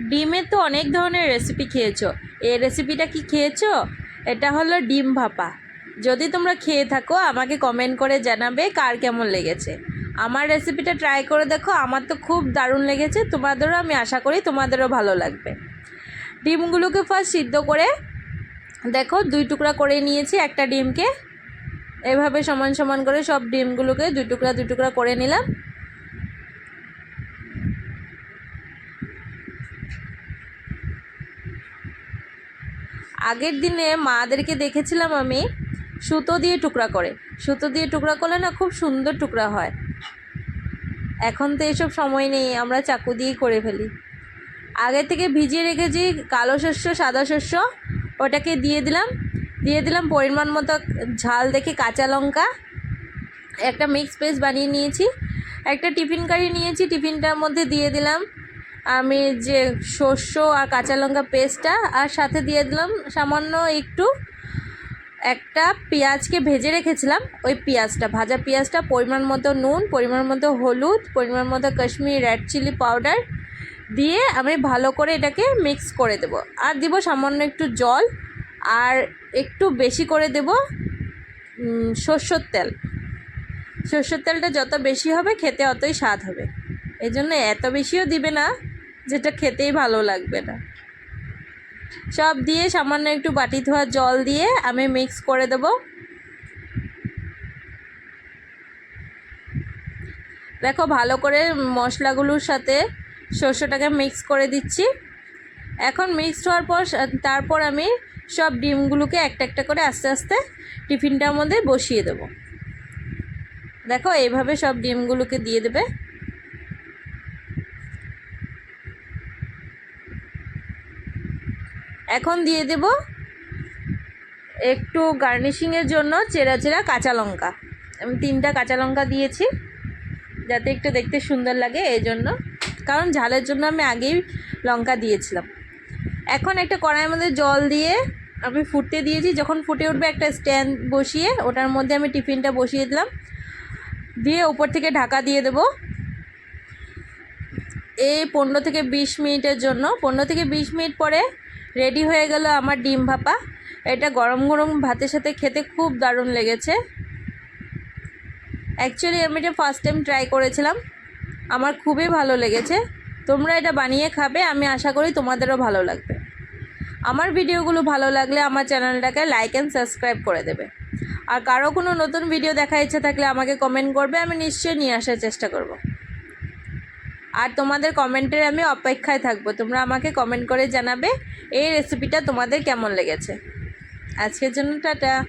ডিমের তো অনেক ধরনের রেসিপি খেয়েছো। এই রেসিপিটা কি খেয়েছো? এটা হলো ডিম ভাপা। যদি তোমরা খেয়ে থাকো, আমাকে কমেন্ট করে জানাবে কার কেমন লেগেছে। আমার রেসিপিটা ট্রাই করে দেখো, আমার তো খুব দারুণ লেগেছে। তোমাদেরও আমি আশা করি তোমাদেরও ভালো লাগবে। ডিমগুলোকে ফার্স্ট সিদ্ধ করে দেখো, দুই টুকরা করে নিয়েছি একটা ডিমকে। এভাবে সমান সমান করে সব ডিমগুলোকে দুই টুকরা দুই টুকরা করে নিলাম। আগের দিনে মাদেরকে দেখেছিলাম আমি সুতো দিয়ে টুকরা করে। সুতো দিয়ে টুকরা করলে না খুব সুন্দর টুকরা হয়। এখন তো এসব সময় নেই, আমরা চাকু দিয়েই করে ফেলি। আগে থেকে ভিজিয়ে রেখেছি কালো শস্য, সাদা শস্য, ওটাকে দিয়ে দিলাম। দিয়ে দিলাম, পরিমাণ মতো ঝাল দেখে কাঁচা লঙ্কা। একটা মিক্স পেস্ট বানিয়ে নিয়েছি। একটা টিফিন কারি নিয়েছি, টিফিনটার মধ্যে দিয়ে দিলাম। আমি যে শস্য আর কাঁচা লঙ্কা পেস্টটা আর সাথে দিয়ে দিলাম সামান্য একটু একটা পেঁয়াজকে ভেজে রেখেছিলাম, ওই পেঁয়াজটা, ভাজা পেঁয়াজটা, পরিমাণ মতো নুন, পরিমাণ মতো হলুদ, পরিমাণ মতো কাশ্মীরি রেড চিলি পাউডার দিয়ে আমি ভালো করে এটাকে মিক্স করে দেব। আর দিব সামান্য একটু জল, আর একটু বেশি করে দেব সর্ষের তেল। সর্ষের তেলটা যত বেশি হবে, খেতে অতই স্বাদ হবে। এই জন্য এত বেশিও দিবে না। যেটা খেতেই ভালো লাগবে না। সব দিয়ে সামান্য একটু বাটি ধোয়া জল দিয়ে আমি মিক্স করে দেব। দেখো ভালো করে মশলাগুলোর সাথে শস্যটাকে মিক্স করে দিচ্ছি। এখন মিক্সড হওয়ার পর তারপর আমি সব ডিমগুলোকে একটা একটা করে আস্তে আস্তে টিফিনটার মধ্যে বসিয়ে দেবো। দেখো এইভাবে সব ডিমগুলোকে দিয়ে দেবে। এখন দিয়ে দেব একটু গার্নিশিংয়ের জন্য চেরা চেরা কাঁচা লঙ্কা। আমি তিনটা কাঁচা লঙ্কা দিয়েছি, যাতে একটু দেখতে সুন্দর লাগে এই জন্য কারণ ঝালের জন্য আমি আগেই লঙ্কা দিয়েছিলাম। এখন একটা কড়াইয়ের মধ্যে জল দিয়ে আমি ফুটতে দিয়েছি। যখন ফুটে উঠবে একটা স্ট্যান্ড বসিয়ে, ওটার মধ্যে আমি টিফিনটা বসিয়ে দিলাম। দিয়ে ওপর থেকে ঢাকা দিয়ে দেবো। এই পনেরো থেকে বিশ মিনিটের জন্য, পনেরো থেকে বিশ মিনিট পরে রেডি হয়ে গেল আমার ডিম ভাপা। এটা গরম গরম ভাতের সাথে খেতে খুব দারুণ লেগেছে। অ্যাকচুয়ালি আমি এটা ফার্স্ট টাইম ট্রাই করেছিলাম। আমার খুবই ভালো লেগেছে। তোমরা এটা বানিয়ে খাবে, আমি আশা করি তোমাদেরও ভালো লাগবে। আমার ভিডিওগুলো ভালো লাগলে আমার চ্যানেলটাকে লাইক অ্যান্ড সাবস্ক্রাইব করে দেবে। আর কারও কোনো নতুন ভিডিও দেখার ইচ্ছে থাকলে আমাকে কমেন্ট করবে, আমি নিশ্চয়ই নিয়ে আসার চেষ্টা করব। আর তোমাদের কমেন্টের আমি অপেক্ষায় থাকব। তোমরা আমাকে কমেন্ট করে জানাবে এই রেসিপিটা তোমাদের কেমন লেগেছে। আজকের জন্য টাটা।